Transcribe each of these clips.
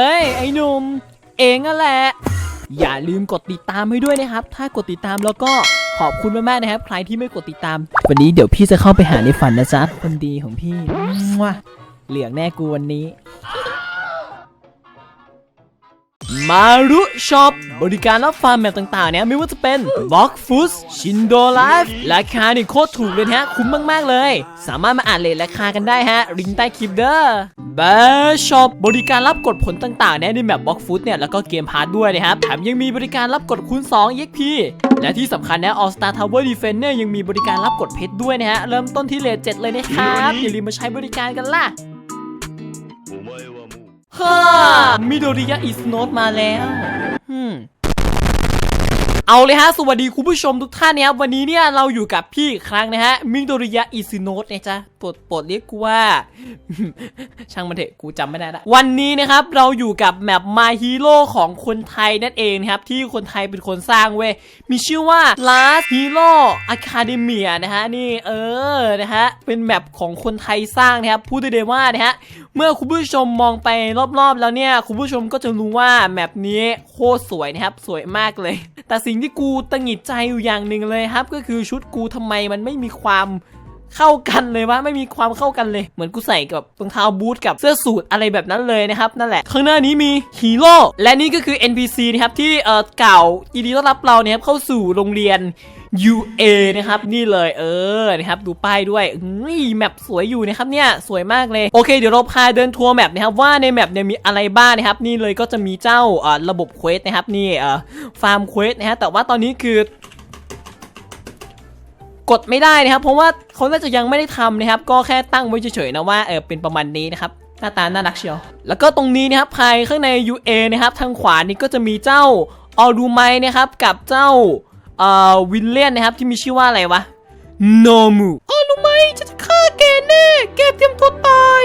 เอ้ย ไอ้หนุ่ม เองนั่นแหละ อย่าลืมกดติดตามให้ด้วยนะครับ ถ้ากดติดตามแล้วก็ขอบคุณมากๆนะครับ ใครที่ไม่กดติดตาม วันนี้เดี๋ยวพี่จะเข้าไปหาในฝันนะจ๊ะคนดีของพี่มั่วเหลืองแน่กูวันนี้ มารุช็อปบริการรับฟาร์มแบบต่างๆ เนี่ยไม่ว่าจะเป็นบล็อกฟุตชินโดไลฟ์ราคาเนี่ยโคตรถูกเลยฮะ คุ้มมากๆเลย สามารถมาอ่านเลทราคากันได้ฮะลิงก์ใต้คลิปเด้อเบสช็อปบริการรับกดผลต่างๆ เนี่ยในแบบบล็อกฟุตเนี่ยแล้วก็เกมพาร์ทด้วยนะครับแถมยังมีบริการรับกดคูณ2 EXP และที่สำคัญนะ All Star Tower Defense เนี่ยยังมีบริการรับกดเพชรด้วยนะฮะเริ่มต้นที่เลทเจ็ดเลยนะครับอย่าลืมมาใช้บริการกันล่ะ ฮ่ามิโดริยะอิสโนตมาแล้วอืมเอาเลยฮะ สวัสดีคุณผู้ชมทุกท่านนะครับวันนี้เนี่ยเราอยู่กับพี่ครั้งนะฮะ มิโดริยะอิสโนตนะจ๊ะโปรดโปรดเรียกกูว่า ช่างมันเถอะกูจำไม่ได้ละ วันนี้นะครับเราอยู่กับแมป My Hero ของคนไทยนั่นเองนะครับ ที่คนไทยเป็นคนสร้างเว้ย มีชื่อว่า Last Hero Academia นะฮะ นี่เออนะฮะ เป็นแมปของคนไทยสร้างนะครับ พูดได้เลยว่านะฮะ เมื่อคุณผู้ชมมองไปรอบๆ แล้วเนี่ยคุณผู้ชมก็จะรู้ว่าแมปนี้โคตรสวยนะครับสวยมากเลย แต่สิ่งที่กูตังหงิดใจอยู่อย่างหนึ่งเลยครับ ก็คือชุดกูทำไมมันไม่มีความเข้ากันเลยวะไม่มีความเข้ากันเลย เหมือนกูใส่กับรองเท้าบูทกับเสื้อสูทอะไรแบบนั้นเลยนะครับ นั่นแหละ ข้างหน้านี้มีฮีโร่และนี่ก็คือ NPC นะครับที่เออเก่ายินดีต้อนรับเราเนี่ยครับเข้าสู่โรงเรียน UA นะครับนี่เลยเออนะครับดูป้ายด้วยอุ้ยแมปสวยอยู่นะครับเนี่ยสวยมากเลยโอเคเดี๋ยวเราพาเดินทัวร์แมปนะครับว่าในแมปเนี่ยมีอะไรบ้างนะครับนี่เลยก็จะมีเจ้าระบบเควสนะครับนี่ฟาร์มเควสนะฮะแต่ว่าตอนนี้คือกดไม่ได้นะครับ เพราะว่าเขาน่าจะยังไม่ได้ทำนะครับ ก็แค่ตั้งไว้เฉยๆนะว่าเออเป็นประมาณนี้นะครับหน้าตาน่ารักเชียว แล้วก็ตรงนี้นะครับภายข้างใน UA นะครับ ทางขวานี่ก็จะมีเจ้าออรูไมนะครับ กับเจ้า เอ่อวินเลียนนะครับที่มีชื่อว่าอะไรวะโนมูออรูไมจะจะฆ่าแกแน่แกเตรียมตัวตาย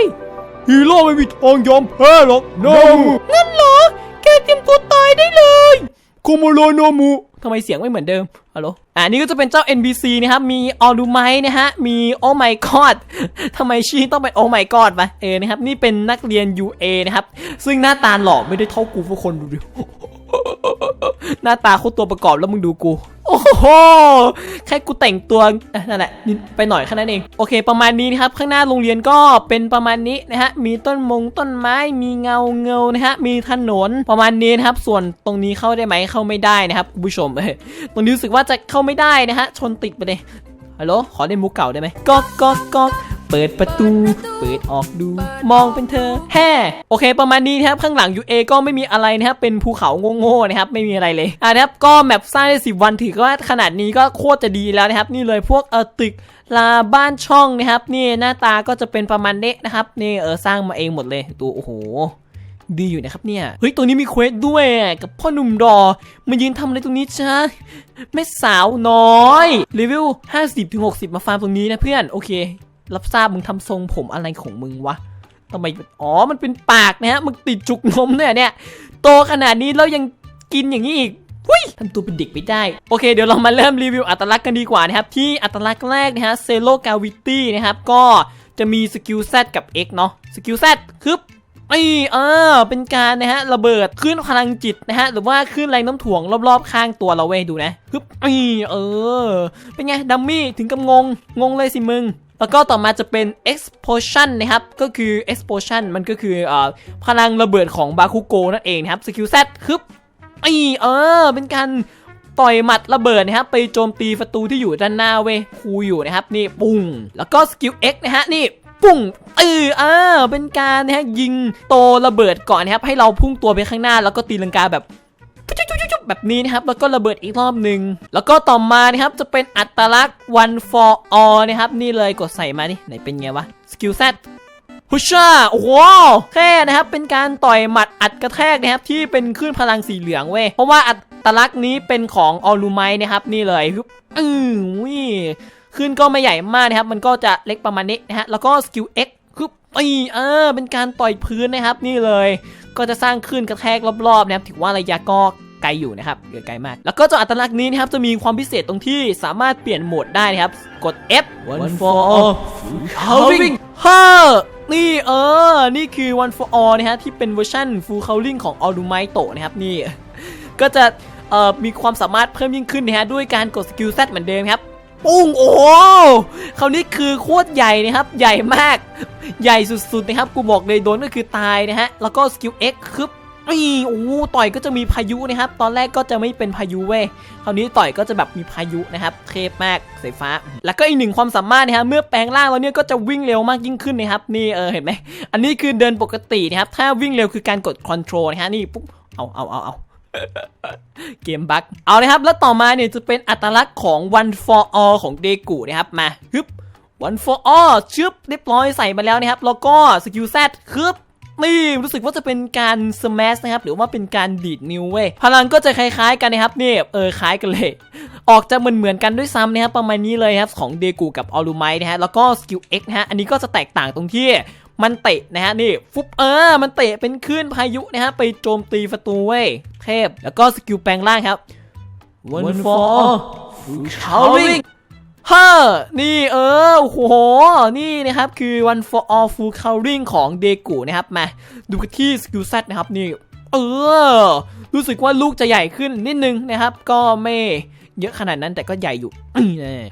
ฮีโร่ไม่มีทางยอมแพ้หรอกโนมูงั้นเหรอ แกเตรียมตัวตายได้เลยคุโมโรโนมูทำไมเสียงไม่เหมือนเดิมฮัลโหลอ่านี่ก็จะเป็นเจ้า NPC นะครับ มีออรูไมนะฮะ มีโอไมกอดทำไมชื่อต้องเป็นโอไมกอดวะเออนะครับ นี่เป็นนักเรียน UA นะครับ ซึ่งหน้าตาหล่อไม่ได้เท่ากูทุกคนดูดิ หน้าตาคตรตัวประกอบแล้วมึงดูกู โอ้โห แค่กูแต่งตัวนั่นแหละไปหน่อยแค่นั้นเอง โอเค ประมาณนี้นะครับ ข้างหน้าโรงเรียนก็เป็นประมาณนี้นะฮะ มีต้นมงต้นไม้ มีเงาเงานะฮะ มีถนนประมาณนี้นะครับ ส่วนตรงนี้เข้าได้ไหม เข้าไม่ได้นะครับคุณผู้ชมเอ้ยตรงนี้รู้สึกว่าจะเข้าไม่ได้นะฮะ ชนติดไปเลย ฮัลโหล ขอเล่นมุกเก่าได้ไหมก๊อกก๊อกก๊อก เปิดประตู เปิดออกดู มองเป็นเธอ แฮ่โอเค ประมาณนี้นะครับ ข้างหลัง UA ก็ไม่มีอะไรนะครับ เป็นภูเขาโง่ๆนะครับ ไม่มีอะไรเลยอะนะครับก็แมปสร้างได้สิวันถือว่าขนาดนี้ก็โคตรจะดีแล้วนะครับ นี่เลยพวกเออตึกลาบ้านช่องนะครับนี่หน้าตาก็จะเป็นประมาณนี้นะครับนี่เออสร้างมาเองหมดเลยดูโอ้โหดีอยู่นะครับเนี่ย เฮ้ยตรงนี้มีเควสด้วยอะกับพ่อหนุ่มรอมายืนทำอะไรตรงนี้จ้าแม่สาวน้อยเลเวล50ถึง60 มาฟาร์มตรงนี้นะเพื่อน โอเค รับทราบมึงทำทรงผมอะไรของมึงวะทำไมอ๋อมันเป็นปากนะฮะมึงติดจุกนมเนี่ยเนี่ยโตขนาดนี้แล้วยังกินอย่างนี้อีกหุ้ยทำตัวเป็นเด็กไม่ได้ โอเค เดี๋ยวเรามาเริ่มรีวิวอัตลักษณ์กันดีกว่านะครับ ที่อัตลักษณ์แรกนะฮะเซโลกาวิตี้นะครับ ก็จะมีสกิล Z กับ X เนาะสกิล Z คือไอ้เออเป็นการนะฮะระเบิดขึ้นพลังจิตนะฮะหรือว่าขึ้นแรงน้ำถ่วงรอบๆ ข้างตัวเราเว้ยดูนะฮึบไอ้เออ เป็นไงดัมมี่ถึงกับงงงงเลยสิมึง แล้วก็ต่อมาจะเป็น explosion นะครับ ก็คือ explosion มันก็คืออพลังระเบิดของบาคุโกนั่นเองนะครับสกิล Z ฮึบไอ้เออ เป็นการต่อยหมัดระเบิดนะครับ ไปโจมตีศัตรูที่อยู่ด้านหน้าเว้ยคูอยู่นะครับ นี่ปุ้ง แล้วก็สกิล X นะฮะ นี่ปุ้งเอออ่าเป็นการนะฮะยิงโตระเบิดก่อนนะครับ ให้เราพุ่งตัวไปข้างหน้า แล้วก็ตีลังกาแบบ แบบนี้นะครับ แล้วก็ระเบิดอีกรอบหนึ่งแล้วก็ต่อมานะครับจะเป็นอัตลักษณ์ one for all นะครับ นี่เลยกดใส่มาดิไหนเป็นไงวะสกิล Z พุชช่าโอ้โหแค่นะครับ เป็นการต่อยหมัดอัดกระแทกนะครับ ที่เป็นคลื่นพลังสีเหลืองเว้ย เพราะว่าอัตลักษณ์นี้เป็นของออลูไมนะครับ นี่เลยฮึอือวิขึ้นก็ไม่ใหญ่มากนะครับ มันก็จะเล็กประมาณนี้นะฮะ แล้วก็สกิล X ฮึบอีเออเป็นการต่อยพื้นนะครับ นี่เลย ก็จะสร้างคลื่นกระแทกรอบๆนะครับ ถือว่าระยะก็ ไกลอยู่นะครับเกินไกลมาก แล้วก็เจ้าอัตลักษณ์นี้นะครับจะมีความพิเศษตรงที่สามารถเปลี่ยนโหมดได้นะครับ กด F one for all Calving ฮ่านี่เออ นี่คือ One for All นะฮะที่เป็นเวอร์ชัน Full Coloring ของ a l d u m i t o นะครับนี่ ก็จะเอ่อมีความสามารถเพิ่มยิ่งขึ้นนะฮะด้วยการกดสกิล Z เหมือนเดิมครับปุ้งโอ้โหคราวนี้คือโคตรใหญ่นะครับ ใหญ่มาก ใหญ่สุดๆนะครับ กูบอกเลยโดนก็คือตายนะฮะ แล้วก็สกิล X คื อีโอ้ต่อยก็จะมีพายุนะครับ ตอนแรกก็จะไม่เป็นพายุเว้ยคราวนี้ต่อยก็จะแบบมีพายุนะครับเทพมากสายฟ้า แล้วก็อีกหนึ่งความสามารถนะครับเมื่อแปลงร่างแล้วเนี่ยก็จะวิ่งเร็วมากยิ่งขึ้นนะครับนี่เออเห็นไหมอันนี้คือเดินปกตินะครับถ้าวิ่งเร็วคือการกด Control นะฮะนี่ปุ๊บเอาเอาเอาเอาเกมบั๊กเอาเลยครับแล้วต่อมาเนี่ยจะเป็นอัตลักษณ์ของ One for All ของเดกูนะครับมาฮึบ One for All ชึบเรียบร้อยใส่มาแล้วนะครับแล้วก็สกิลแซดคึบ นี่รู้สึกว่าจะเป็นการสแมชนะครับหรือว่าเป็นการดีดนิ้วเว้ยพลังก็จะคล้ายๆกันนะครับนี่เออคล้ายกันเลยออกจะเหมือนเหมือนๆกันด้วยซ้ำนะครับประมาณนี้เลยครับของเดกูกับออลูไมนะฮะแล้วก็สกิล X นะฮะอันนี้ก็จะแตกต่างตรงที่มันเตะนะฮะนี่ฟุบเออ มันเตะเป็นคลื่นพายุนะฮะไปโจมตีประตูเว้ยเทพแล้วก็สกิลแปลงร่างครับ One for all ฮ่านี่เออโอ้โห นี่นะครับ คือ One for all full cowling ของเดกูนะครับ มา ดูกันที่สกิล Z นะครับ นี่ เออ รู้สึกว่าลูกจะใหญ่ขึ้นนิดนึงนะครับ ก็ไม่เยอะขนาดนั้นแต่ก็ใหญ่อยู่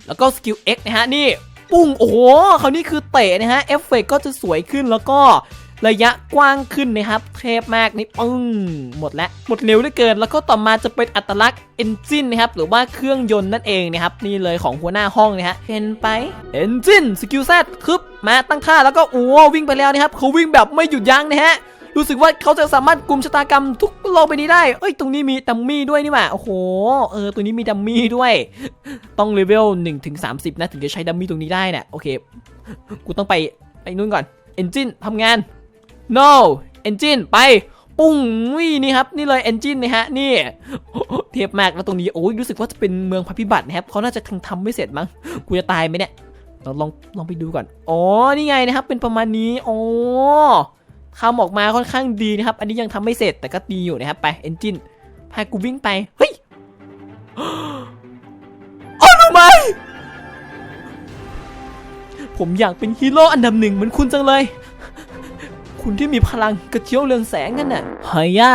แล้วก็สกิล X นะฮะ นี่ ปุ้ง โอ้โห คราวนี้คือเตะนะฮะ เอฟเฟกก็จะสวยขึ้นแล้วก็ ระยะกว้างขึ้นนะครับ เทพมากนี่ปึ้งหมดแล้วหมดเร็วเหลือเกิน แล้วก็ต่อมาจะเป็นอัตลักษณ์ Engine นะครับ หรือว่าเครื่องยนต์นั่นเองนะครับ นี่เลยของหัวหน้าห้องนะฮะเห็นไป Engine สกิลแซดคึบมาตั้งท่าแล้วก็โอ้วิ่งไปแล้วนะครับเขาวิ่งแบบไม่หยุดยั้งนะฮะรู้สึกว่าเขาจะสามารถกลุ่มชะตากรรมทุกโลกไปนี้ได้ เอ้ย ตรงนี้มีดัมมี่ด้วยนี่หว่า โอ้โห เออตัวนี้มีดัมมี่ด้วย ต้องเลเวล1ถึง30 นะ ถึงจะใช้ดัมมี่ตรงนี้ได้นะโอเค กูต้องไปไอ้นู่นก่อน Engine ทำงาน no Engine ไป ปุ้งวินี่ครับ นี่เลย Engine นะฮะ นี่เทพมากแล้วตรงนี้ โอ้ยรู้สึกว่าจะเป็นเมืองพัพิบัตินะครับเขาน่าจะทำทำไม่เสร็จมั้ง กูจะตายไหมเนี่ยเราลองลองไปดูก่อน อ๋อ นี่ไงนะครับ เป็นประมาณนี้อ๋อทำออกมาค่อนข้างดีนะครับ อันนี้ยังทำไม่เสร็จแต่ก็ดีอยู่นะครับ ไป Engine พากูวิ่งไป เฮ้ยโอ้ทำไมผมอยากเป็นฮีโร่อันดับหนึ่งเหมือนคุณจังเลย คุณที่มีพลังกระเจียวเรืองแสงกันน่ะเฮ้ยย่า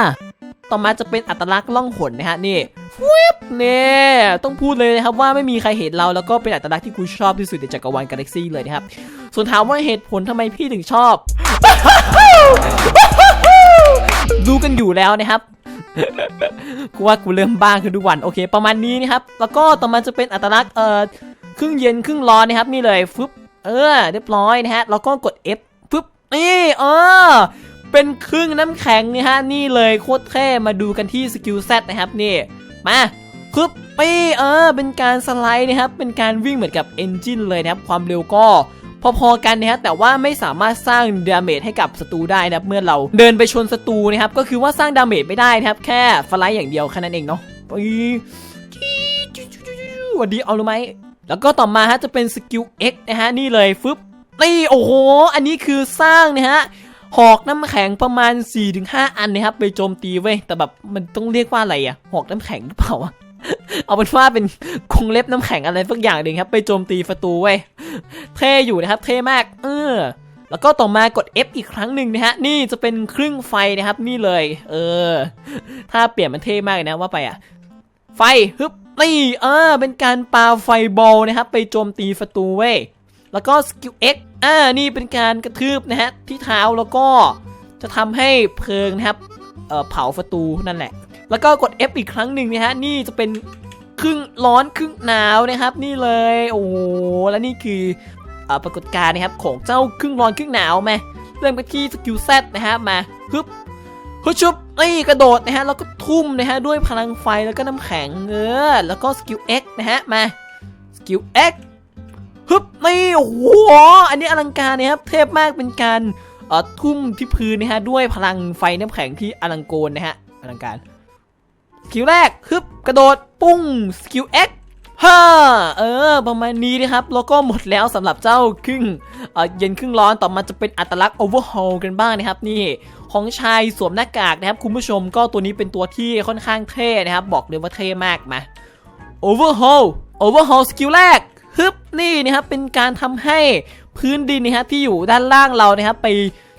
ต่อมาจะเป็นอัตลักษณ์ล่องหนนะฮะนี่วิบเนี่ยต้องพูดเลยนะครับว่าไม่มีใครเห็นเราแล้วก็เป็นอัตลักษณ์ที่คุณชอบที่สุดในจักรวาลกาแล็กซี่เลยนะครับ ส่วนถามว่าเหตุผลทำไมพี่ถึงชอบดูกันอยู่แล้วนะครับกูว่ากูเริ่มบ้าขึ้นทุกวันโอเค ประมาณนี้นะครับ แล้วก็ต่อมาจะเป็นอัตลักษณ์เอ่อครึ่งเย็นครึ่งร้อนนะครับนี่เลยฟึบเออเรียบร้อยนะฮะแล้วก็กด F ฟึบ นี่เออเป็นครึ่งน้ำแข็งนี่ฮะนี่เลยโคตรเท่มาดูกันที่สกิลเซตนะครับนี่มาฟึบปีเออเป็นการสไลด์นะครับเป็นการวิ่งเหมือนกับเอนจินเลยนะครับความเร็วก็พอๆกันนะครับแต่ว่าไม่สามารถสร้างดาเมจให้กับศัตรูได้นะครับเมื่อเราเดินไปชนศัตรูนะครับก็คือว่าสร้างดาเมจไม่ได้นะครับแค่ฟลายอย่างเดียวแค่นั้นเองเนาะไปหวันดีเอารู้ไหมแล้วก็ต่อมาฮะจะเป็นสกิล X นะฮะนี่เลยฟึบ นี่โอ้โห อันนี้คือสร้างนะฮะหอกน้ำแข็งประมาณ 4-5 อันนะครับไปโจมตีเว้ยแต่แบบมันต้องเรียกว่าอะไรอะหอกน้ำแข็งหรือเปล่าวะเอาเป็นว่าเป็นคงเล็บน้ำแข็งอะไรสักอย่างหนึ่งครับ ไปโจมตีประตูเว้ยเท่อยู่นะครับ เท่มากเออแล้วก็ต่อมากด F อีกครั้งหนึ่งนะฮะ นี่จะเป็นครึ่งไฟนะครับ นี่เลย เออ ถ้าเปลี่ยนมันเท่มากเลยนะว่าไปอะ ไฟฮึบนี่เออ เป็นการปาไฟบอลนะครับ ไปโจมตีประตูเว้ย แล้วก็สกิล X อ่านี่เป็นการกระทืบนะฮะที่เท้าแล้วก็จะทำให้เพลิงนะครับเผาประตูนั่นแหละ แล้วก็กด F อีกครั้งหนึ่งนะฮะนี่จะเป็นครึ่งร้อนครึ่งหนาวนะครับ นี่เลยโอ้โหแล้วนี่คือเอ่อปรากฏการณ์นะครับของเจ้าครึ่งร้อนครึ่งหนาวมาเริ่มกันที่สกิลเซตนะฮะมาฮึบฮึบชุบนี่กระโดดนะฮะแล้วก็ทุ่มนะฮะด้วยพลังไฟแล้วก็น้ำแข็งเออแล้วก็สกิล X นะฮะมาสกิล X ฮึบนี่โอ้โหอันนี้อลังการนะครับเทพมากเป็นการเอ่อทุ่มที่พื้นนะฮะด้วยพลังไฟน้ำแข็งที่อลังโกรนะฮะอลังการสกิลแรกฮึบกระโดดปุ้งสกิล X ฮ่าเออ ประมาณนี้นะครับแล้วก็หมดแล้วสำหรับเจ้าครึ่งเออเย็นครึ่งร้อนต่อมาจะเป็นอัตลักษณ์ overhaul กันบ้างนะครับ นี่ของชายสวมหน้ากากนะครับ คุณผู้ชมก็ตัวนี้เป็นตัวที่ค่อนข้างเท่นะครับ บอกเลยว่าเท่มากมา overhaul overhaul สกิลแรก ฮึบนี่นะครับเป็นการทำให้พื้นดินนะครับที่อยู่ด้านล่างเรานะครับไป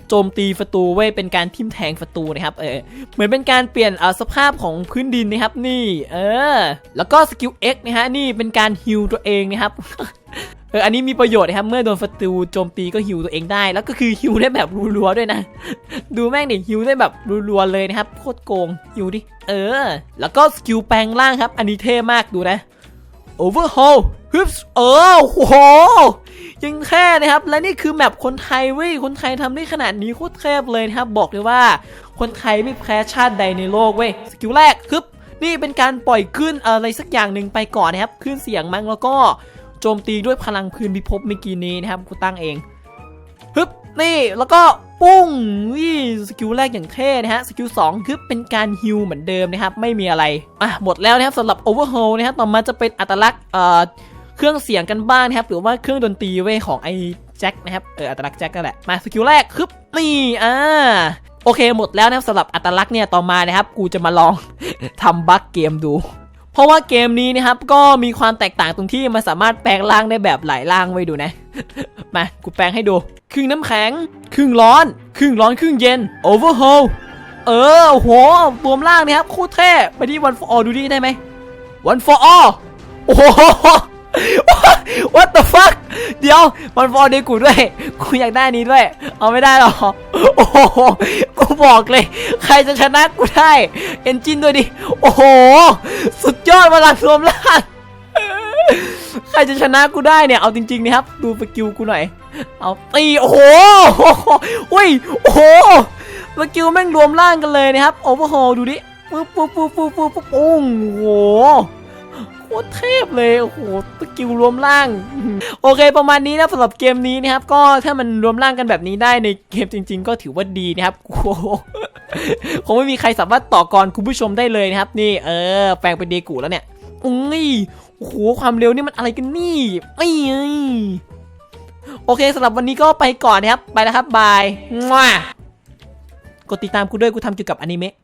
โจมตีศัตรูเว้ยเป็นการทิ่มแทงศัตรูนะครับเออเหมือนเป็นการเปลี่ยนเอ่อสภาพของพื้นดินนะครับนี่เออแล้วก็สกิล X นะฮะนี่เป็นการฮิลตัวเองนะครับเอออันนี้มีประโยชน์นะครับเมื่อโดนศัตรูโจมตีก็ฮิวตัวเองได้ แล้วก็คือฮิวได้แบบรัวๆด้วยนะ ดูแม่งดิฮิวได้แบบรัวๆเลยนะครับโคตรโกงฮิวดิเออ แล้วก็สกิลแปลงร่างครับ อันนี้เท่มากดูนะ Overhaul ฮึบเออโหยังแค่นะครับ และนี่คือแมปคนไทยเว้ยคนไทยทำได้ขนาดนี้โคตรเทพเลยนะครับ บอกเลยว่าคนไทยไม่แพ้ชาติใดในโลกเว้ยสกิลแรกฮึบนี่เป็นการปล่อยขึ้นอะไรสักอย่างหนึ่งไปก่อนนะครับขึ้นเสียงมั้งแล้วก็โจมตีด้วยพลังพื้นพิภพเมื่อกี้นี้นะครับกูตั้งเองฮึบนี่แล้วก็ปุ้งนี่สกิลแรกอย่างเท่นะฮะสกิลสองฮึบเป็นการฮิลเหมือนเดิมนะครับ ไม่มีอะไร อะ หมดแล้วนะครับสำหรับ Overhaul นะครับต่อมาจะเป็นอัตลักษณ์เอ่อ เครื่องเสียงกันบ้างนะครับหรือว่าเครื่องดนตรีเว้ของไอ้แจ็คนะครับเอออัตลักษณ์แจ็คก็แหละมาสกิลแรกคึบนี่อ่าโอเคหมดแล้วนะครับสำหรับอัตลักษณ์เนี่ยต่อมานะครับกูจะมาลองทำบั๊กเกมดู เพราะว่าเกมนี้นะครับก็มีความแตกต่างตรงที่มันสามารถแปลงร่างได้แบบหลายร่างไว้ดูนะ มากูแปลงให้ดู ครึ่งน้ำแข็ง ครึ่งร้อน ครึ่งร้อนครึ่งเย็น overhaul เออโหรวมร่างนะครับโคตรเท่ไปที่ one for all ดูดิได้ไหม one for all โอ้โห What the fuck เดี๋ยวมันฟอร์เดกูด้วยกูอยากได้อันนี้ด้วย เอาไม่ได้หรอ โอ้โหกูบอกเลย ใครจะชนะกูได้ เอนจินด้วยดิ โอ้โห สุดยอดพลังรวมล่างใครจะชนะกูได้เนี่ย เอาจริงๆนะครับ ดูสกิลกูหน่อย เอาตี โอ้โหอุ้ย โอ้โหสกิลแม่งรวมร่างกันเลยนะครับ โอเวอร์โฮดูดิปุ๊บปุ๊บปุ๊บปุ๊บปุ๊บปุ๊บปุ้งโอ้โห คตรเทพเลยโอ้โหสกิลรวมร่าง โอเคประมาณนี้นะสำหรับเกมนี้นะครับ ก็ถ้ามันรวมร่างกันแบบนี้ได้ในเกมจริง ๆ ก็ถือว่าดีนะครับโอ้โหคงไม่มีใครสามารถต่อกรคุณผู้ชมได้เลยนะครับ นี่เออแปลงเป็นเดกูแล้วเนี่ยอุ้ยโอ้โหความเร็วนี่มันอะไรกันนี่ไม่โอเคสำหรับวันนี้ก็ไปก่อนนะครับ ไปแล้วครับบายกดติดตามกูด้วยกูทำเกี่ยวกับอนิเมะ